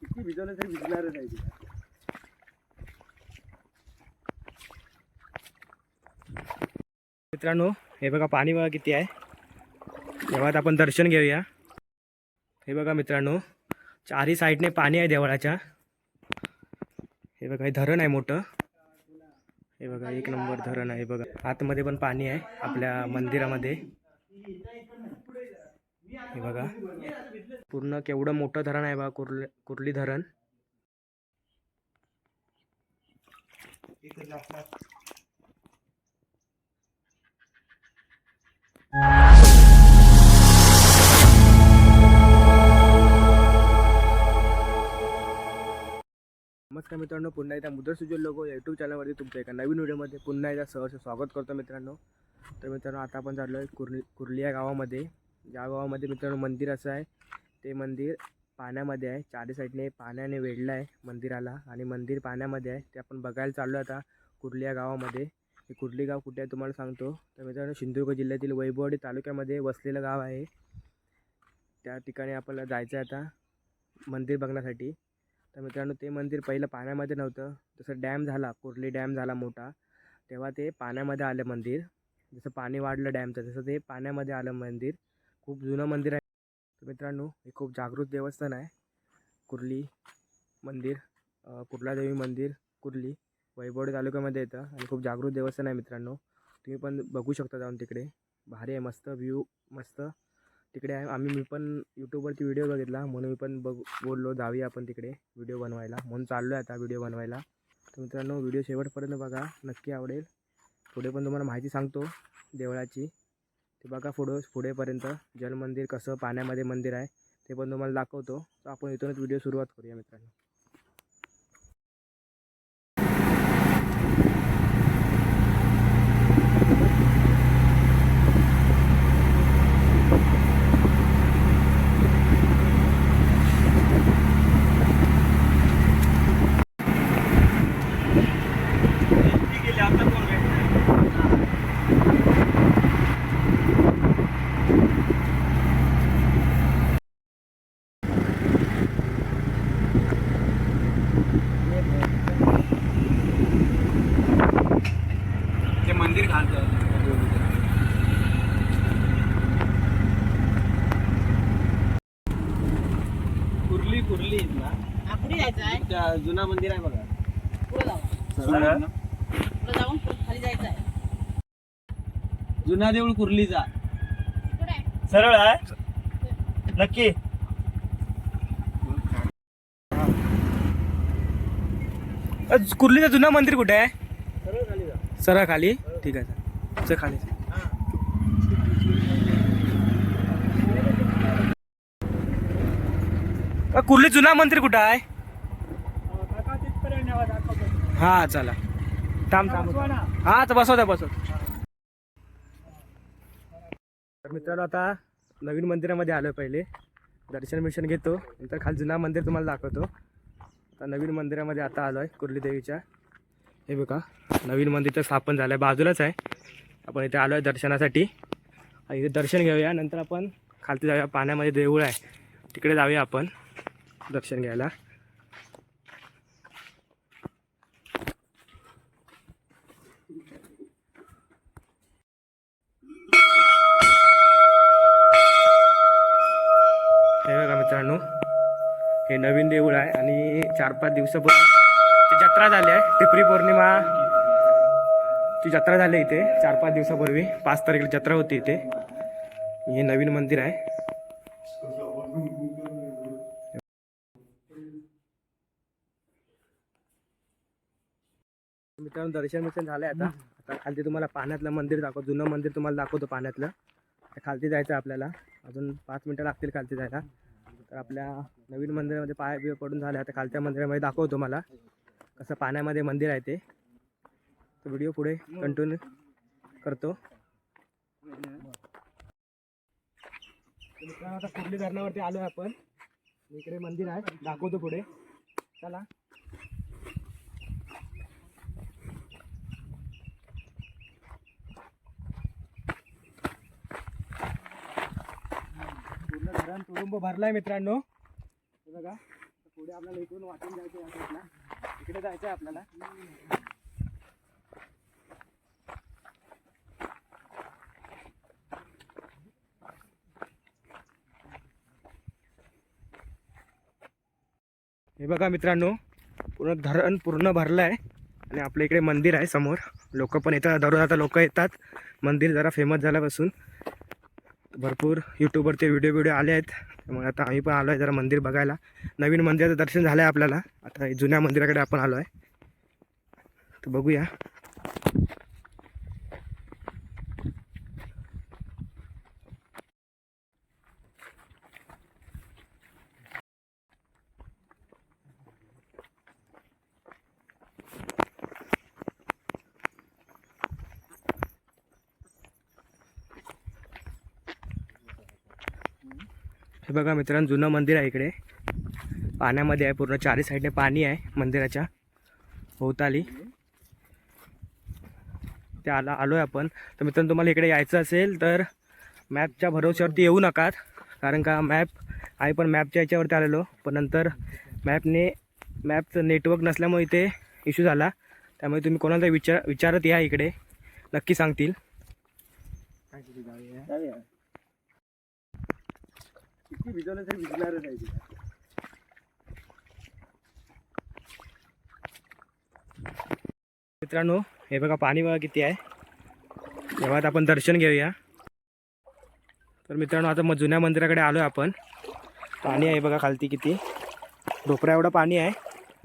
किती भिजवलं तरी भिजणारच आहे तिला मित्रांनो हे बघा पाणी बघा किती आहे. देवळात आपण दर्शन घेऊया. हे बघा मित्रांनो चारही साईडने पाणी आहे देवळाच्या. हे बघा हे धरण आहे मोठं. हे बघा एक नंबर धरण आहे बघा. आतमध्ये पण पाणी आहे आपल्या मंदिरामध्ये. हे बघा. पूर्ण केवढं मोठं धरण आहे बघा कुर्ली कुर्ली धरण? नमस्कार मित्रांनो पुन्हा एकदा मुद्रा सुजल लोक यूट्यूब चॅनलवरती तुमच्या एका नवीन व्हिडिओमध्ये पुन्हा एकदा सहर्ष स्वागत करतो मित्रांनो. तर मित्रांनो आता आपण चाललो आहे कुर्ली कुर्ली या गावामध्ये. ज्या गावामध्ये मित्रांनो मंदिर असं आहे. ते मंदिर पाण्यामध्ये आहे. चारी साईडने पाण्याने वेढलं आहे मंदिराला आणि मंदिर पाण्यामध्ये आहे. ते आपण बघायला चाललो आता कुर्ली या गावामध्ये. हे कुर्ली गाव कुठे आहे तुम्हाला सांगतो. तर मित्रांनो सिंधुदुर्ग जिल्ह्यातील वैभववाडी तालुक्यामध्ये वसलेलं गाव आहे. त्या ठिकाणी आपल्याला जायचं आहे आता मंदिर बघण्यासाठी. तर मित्रांनो ते मंदिर पहिलं पाण्यामध्ये नव्हतं. जसं डॅम झाला कुर्ली डॅम झाला मोठा तेव्हा ते पाण्यामध्ये आलं मंदिर. जसं पाणी वाढलं डॅमचं तसं ते पाण्यामध्ये आलं मंदिर. खूप जुनं मंदिर आहे. तर मित्रांनो हे खूप जागृत देवस्थान आहे. कुर्ली मंदिर कुर्लादेवी मंदिर कुर्ली वैभवडी तालुक्यामध्ये येतं आणि खूप जागृत देवस्थान आहे मित्रांनो. तुम्ही पण बघू शकता जाऊन तिकडे. भारी आहे मस्त व्ह्यू मस्त. तिकडे आहे आम्ही मी पण यूट्यूबवरती व्हिडिओ बघितला म्हणून मी पण बघ बोललो जाऊया आपण तिकडे व्हिडिओ बनवायला. म्हणून चाललो आहे आता व्हिडिओ बनवायला. तर मित्रांनो व्हिडिओ शेवटपर्यंत बघा नक्की आवडेल. पुढे पण तुम्हाला माहिती सांगतो देवळाची. ते बघा पुढं पुढेपर्यंत जलमंदिर कसं पाण्यामध्ये मंदिर आहे ते पण तुम्हाला दाखवतो. तर आपण इथूनच व्हिडिओ सुरुवात करूया मित्रांनो ते मंदिर जायचं आहे. त्या जुना मंदिर आहे बघा. पुढे जाऊ. सरळ पुढे जाऊन पुढे खाली जायचं आहे. जुना देऊळ कुर्लीचा. इकडे आहे. सरळ आहे? नक्की. कुर्लीचं जुनं मंदिर कुठे आहे? सरळ खाली जा. सरळ खाली? ठीक आहे चल खाली. कुर्ली जुना मंदिर कुठं आहे? हा चला. थांब थांब. हा तर बसव त्या बसव. तर मित्रांनो आता नवीन मंदिरामध्ये आलो पहिले. दर्शन बिर्शन घेतो. नंतर खाली जुना मंदिर तुम्हाला दाखवतो. आता नवीन मंदिरामध्ये आता आलो आहे कुर्ली देवीच्या. हे बघा नवीन मंदिर तर स्थापन झालं आहे बाजूलाच आहे. आपण इथे आलो आहे दर्शनासाठी इथे दर्शन घेऊया. नंतर आपण खालती जाऊया. पाण्यामध्ये देऊळ आहे. तिकडे जाऊया आपण. दर्शन घ्यायला. हे बघा मित्रांनो हे नवीन देऊळ आहे आणि चार पाच दिवसापूर्वी जत्रा झाली आहे. टिपरी पौर्णिमा ती जत्रा झाली इथे. चार पाच दिवसापूर्वी पाच तारखेला जत्रा होती इथे. हे नवीन मंदिर आहे. मित्रांनो दर्शन मिशन झालंय आता. आता खालती तुम्हाला पाण्यातलं मंदिर दाखवतो जुनं मंदिर तुम्हाला दाखवतो पाण्यातलं. आता खालती जायचं आहे आपल्याला. अजून पाच मिनटं लागतील खालती जायला. तर आपल्या नवीन मंदिरामध्ये पाय बिय पडून झाले. आता खालच्या मंदिरामध्ये दाखवतो मला कसं पाण्यामध्ये मंदिर आहे ते. तर व्हिडिओ पुढे कंटिन्यू करतो. मित्रांनो आता कुर्ली धरणावरती आलो आहे आपण. इकडे मंदिर आहे. दाखवतो पुढे. चला. आपलं धरण तुडुंब भरलाय मित्रांनो. हे बघा पुढे आपल्याला इकडून वाटून जायचं या साईडला. इकडे जायचं आहे आपल्याला. हे बघा मित्रांनो पूर्ण धरण पूर्ण भरलं आहे आणि आपल्या इकडे मंदिर आहे समोर. लोक पण येतात दररोज आता लोक येतात. मंदिर जरा फेमस झाल्यापासून. भरपूर यूट्यूबवरती व्हिडिओ व्हिडिओ आले आहेत. त्यामुळे आता आम्ही पण आलो आहे जरा मंदिर बघायला. नवीन मंदिराचं दर्शन झालं आहे आपल्याला. आता जुन्या मंदिराकडे आपण आलो आहे तर बघूया. हे बघा मित्रांनो जुनं मंदिर आहे इकडे. पाण्यामध्ये आहे पूर्ण चारी साईडने पाणी आहे मंदिराच्या. भोवताली ते आला आलो आहे आपण. तर मित्रांनो तुम्हाला इकडे यायचं असेल तर मॅपच्या भरोश्यावरती येऊ नकात कारण का मॅप आहे पण मॅपच्या याच्यावरती आलेलो. पण नंतर मॅपने मॅपचं नेटवर्क नसल्यामुळे इथे इश्यू झाला. त्यामुळे तुम्ही कोणाला विचार विचारत या इकडे. नक्की सांगतील. किती भिजवलं तरी भिजणारच आहे तिला. मित्रांनो हे बघा पाणी बघा किती आहे. तेव्हा आता आपण दर्शन घेऊया. तर मित्रांनो आता मग जुन्या मंदिराकडे आलो आहे आपण. पाणी आहे बघा खालती किती. ढोपरा एवढं पाणी आहे.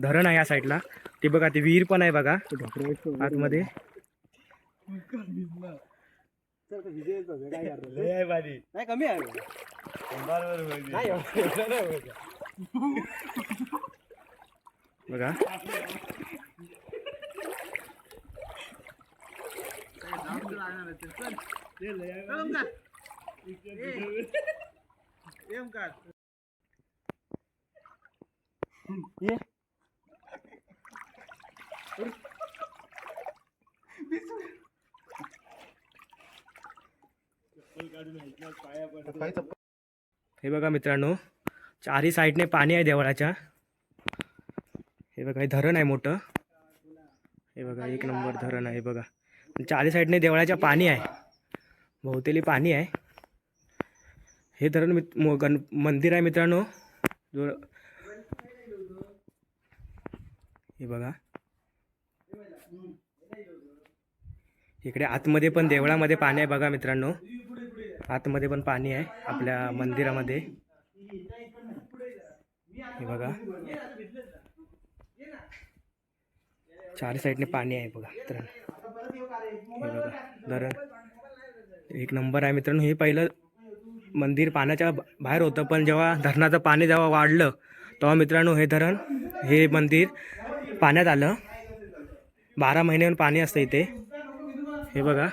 धरण आहे या साईडला. ते बघा ते विहीर पण आहे बघा. आतमध्ये. चल तर भिजेल बघ, काय करणार? नाही कमी आहे नाही एवढं नाही होत. बघा ये. हे बघा मित्रांनो चारही साईडने पाणी आहे देवळाच्या. हे बघा हे धरण आहे मोठं. हे बघा एक नंबर धरण आहे हे बघा. चारही साईडने देवळाच्या पाणी आहे. भोवतेली पाणी आहे. हे धरण मित गण मंदिर आहे मित्रांनो. जो हे बघा. इकडे आतमध्ये पण देवळामध्ये पाणी आहे बघा मित्रांनो. आतमध्ये पण पाणी आहे आपल्या मंदिरामध्ये. हे बघा. चार साईडने पाणी आहे बघा मित्रांनो. हे बघा धरण. एक नंबर आहे मित्रांनो. हे पहिलं मंदिर पाण्याच्या बाहेर होतं पण जेव्हा धरणाचं पाणी जेव्हा वाढलं तेव्हा मित्रांनो हे धरण हे मंदिर पाण्यात आलं. बारा महिन्याहून पाणी असतं इथे. हे बघा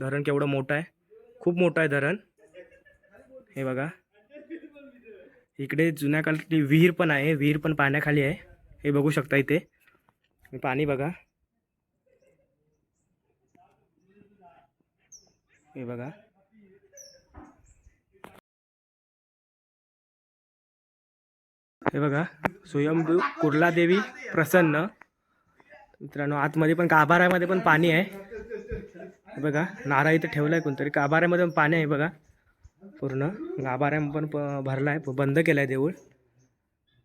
धरण केवढं मोठं आहे. खूप मोठं आहे धरण. हे बघा. इकडे जुन्या काळातली विहीर पण आहे. विहीर पण पाण्याखाली आहे. हे बघू शकता इथे. पाणी बघा. हे बघा. हे बघा. स्वयंभू कुर्लादेवी प्रसन्न. मित्रांनो आतमध्ये पण गाभाऱ्यामध्ये पण पाणी आहे. हे बघा नारा इथे ठेवला आहे कोणतरी. गाभाऱ्यामध्ये पण पाणी आहे बघा. पूर्ण. गाभाऱ्या पण प- भरला आहे बंद केलं आहे देऊळ.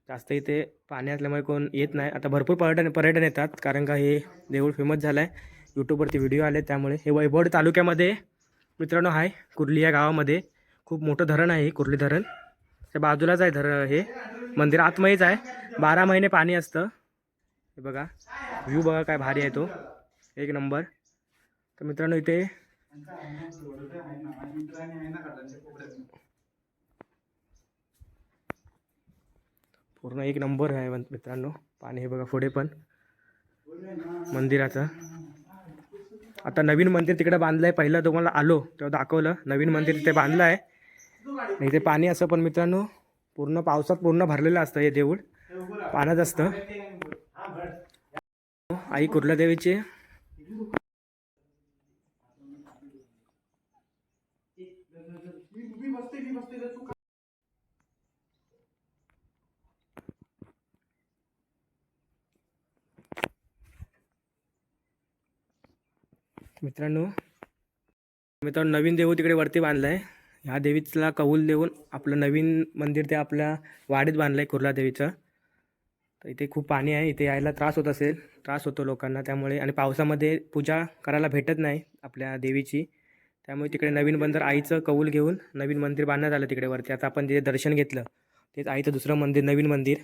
जास्त इथे पाणी असल्यामुळे कोण येत नाही. आता भरपूर पर्यटन पर्यटन येतात. कारण का हे देऊळ फेमस झालं आहे यूट्यूबवरती व्हिडिओ आले त्यामुळे. हे वैभव तालुक्यामध्ये मित्रांनो आहे कुर्ली या गावामध्ये. खूप मोठं धरण आहे हे कुर्ली धरण. त्या बाजूलाच आहे धरण हे. मंदिर आतमध्येच आहे. बारा महिने पाणी असतं. हे बघा. व्ह्यू बघा काय भारी आहे तो. एक नंबर. तर मित्रांनो इथे पूर्ण एक नंबर आहे मित्रांनो. पाणी हे बघा पुढे पण. मंदिराचं. आता नवीन मंदिर तिकडे बांधलं आहे पहिलं तुम्हाला आलो तेव्हा दाखवलं. नवीन मंदिर तिथे बांधलं आहे इथे पाणी असं पण मित्रांनो पूर्ण पावसात पूर्ण भरलेलं असतं हे देऊळ. पाण्यात असतं. आई कुर्लादेवीचे. मित्रांनो मित्रांनो नवीन देऊ तिकडे वरती बांधला आहे ह्या देवीला कौल देऊन आपलं नवीन मंदिर ते आपल्या वाडीत बांधलं आहे कुर्ला देवीचं. तर इथे खूप पाणी आहे इथे यायला त्रास होत असेल त्रास होतो लोकांना त्यामुळे आणि पावसामध्ये पूजा करायला भेटत नाही आपल्या देवीची. त्यामुळे तिकडे नवीन बंदर आईचं कौल घेऊन नवीन मंदिर बांधण्यात आलं तिकडे वरती. आता आपण तिथे दर्शन घेतलं तेच आईचं दुसरं मंदिर नवीन मंदिर.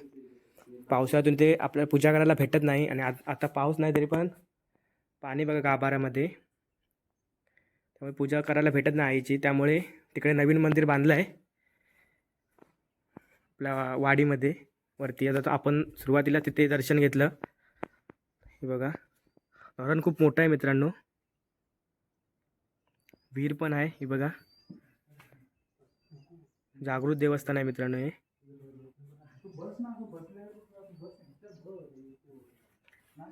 पावसातून ते आपल्याला पूजा करायला भेटत नाही आणि आता पाऊस नाही तरी पण पाणी बघा गाभाऱ्यामध्ये. त्यामुळे पूजा करायला भेटत नाही आईची. त्यामुळे तिकडे नवीन मंदिर बांधलं आहे आपल्या वाडीमध्ये वरती. आता आपण सुरुवातीला तिथे दर्शन घेतलं. हे बघा. धरण खूप मोठं आहे मित्रांनो. विहीर पण आहे. हे बघा. जागृत देवस्थान आहे मित्रांनो हे.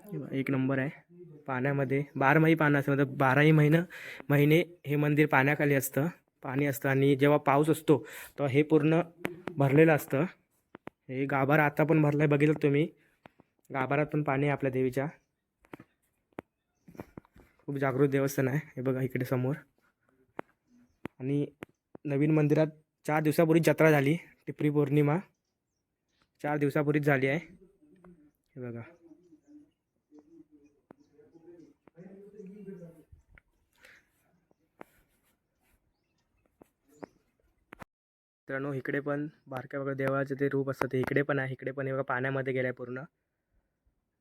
हे बघा, एक नंबर आहे. पाण्यामध्ये बारमाही पानं असतं मतलब बाराही महिनं महिने हे मंदिर पाण्याखाली असतं पाणी असतं आणि जेव्हा पाऊस असतो तेव्हा हे पूर्ण भरलेलं असतं. हे गाभारा आता पण भरलाय बघितलं तुम्ही? गाभारात पण पाणी आहे आपल्या देवीच्या. खूप जागृत देवस्थान आहे हे बघा इकडे समोर. आणि नवीन मंदिरात चार दिवसापूर्वी जत्रा झाली टिपरी पौर्णिमा. चार दिवसापूर्वीच झाली आहे. हे बघा. मित्रांनो इकडे पण बारक्या वगैरे देवाचे ते रूप असतं ते इकडे पण आहे. इकडे पण हे बघा पाण्यामध्ये गेलं आहे पूर्ण.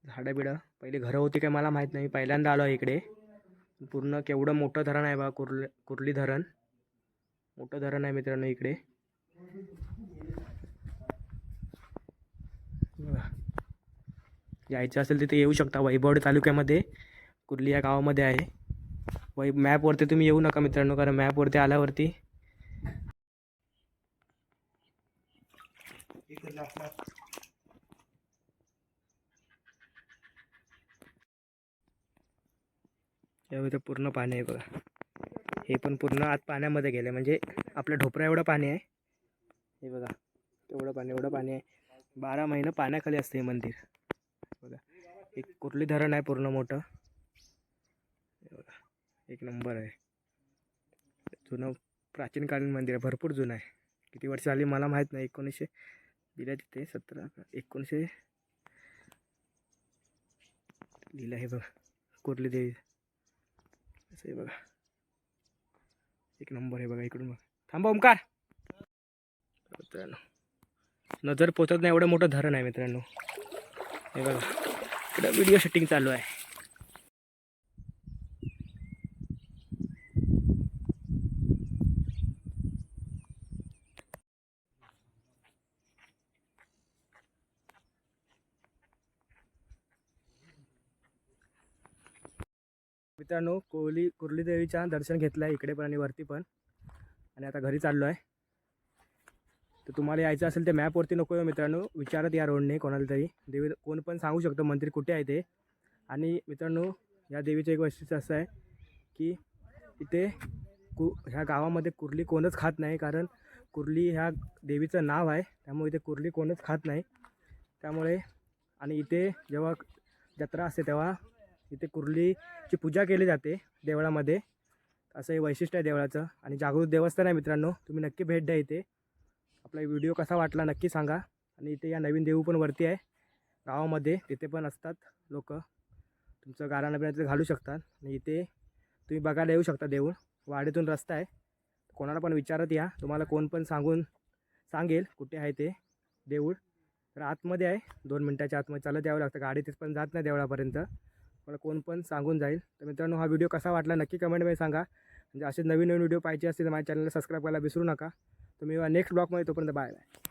झाडं बिडं पहिले घरं होती काय मला माहीत नाही. पहिल्यांदा आलो आहे इकडे. पूर्ण केवढं मोठं धरण आहे बघा कुर्ल कुर्ली धरण. मोठं धरण आहे मित्रांनो इकडे. यायचं असेल तिथे येऊ शकता. वैभवडी तालुक्यामध्ये. कुर्ली या गावामध्ये आहे. वै मॅपवरती तुम्ही येऊ नका मित्रांनो कारण मॅपवरती आल्यावरती यावर इथं पूर्ण पाणी आहे बघा. हे पण पूर्ण आत पाण्यामध्ये गेलं. आहे म्हणजे आपल्या ढोपरा एवढं पाणी आहे. हे बघा. तेवढं पाणी एवढं पाणी आहे. बारा महिने पाण्याखाली असते हे मंदिर. बघा. एक कुर्ली धरण आहे पूर्ण मोठं. हे बघा. एक नंबर आहे. जुनं प्राचीनकालीन मंदिर आहे. भरपूर जुनं आहे. किती वर्ष झाली मला माहीत नाही. एकोणीसशे दिल्या तिथे सतरा एकोणीसशे लिहिलं आहे बघा. कोरली देवी. असं आहे बघा. एक नंबर आहे बघा इकडून बघा. थांबा ओमकार मित्रांनो नजर पोचत नाही एवढं मोठं धरण आहे मित्रांनो. हे बघा. इकडं व्हिडिओ शूटिंग चालू आहे. मित्रांनो कोहली कुर्ली देवीच्या दर्शन घेतलं आहे इकडे पण आणि वरती पण. आणि आता घरी चाललो आहे तर तुम्हाला यायचं असेल ते मॅपवरती नको येऊ हो मित्रांनो. विचारत या रोडने कोणाला तरी. देवी कोण पण सांगू शकतो मंदिर कुठे आहे ते. आणि मित्रांनो या देवीचं एक वैशिष्ट्य असं आहे की इथे कु ह्या गावामध्ये कुर्ली कोणच खात नाही कारण कुर्ली ह्या देवीचं नाव आहे. त्यामुळे इथे कुर्ली कोणच खात नाही. त्यामुळे आणि इथे जेव्हा जत्रा असते तेव्हा इथे कुर्लीची पूजा केली जाते देवळामध्ये. असं हे वैशिष्ट्य आहे देवळाचं. आणि जागृत देवस्थान आहे मित्रांनो. तुम्ही नक्की भेट द्या इथे. आपला व्हिडिओ कसा वाटला नक्की सांगा. आणि इथे या नवीन देऊ पण वरती आहे. गावामध्ये तिथे पण असतात लोक. तुमचं गाराणं बिराणं घालू शकतात. आणि इथे तुम्ही बघायला येऊ शकता देऊळ. वाडीतून रस्ता आहे. कोणाला पण विचारत या. तुम्हाला कोण पण सांगून सांगेल कुठे आहे ते देऊळ. तर आतमध्ये आहे. दोन मिनटाच्या आतमध्ये चालत यावं लागतं. गाडी तिथं पण जात नाही देवळापर्यंत. मला कोण पण सांगून जाईल. तर मित्रांनो हा व्हिडिओ कसा वाटला नक्की कमेंटमध्ये सांगा. म्हणजे असे नवीन नवीन व्हिडिओ पाहिजे असतील तर माझ्या चॅनलला सबस्क्राईब करायला विसरू नका. तुम्ही नेक्स्ट ब्लॉगमध्ये तोपर्यंत बाय बाय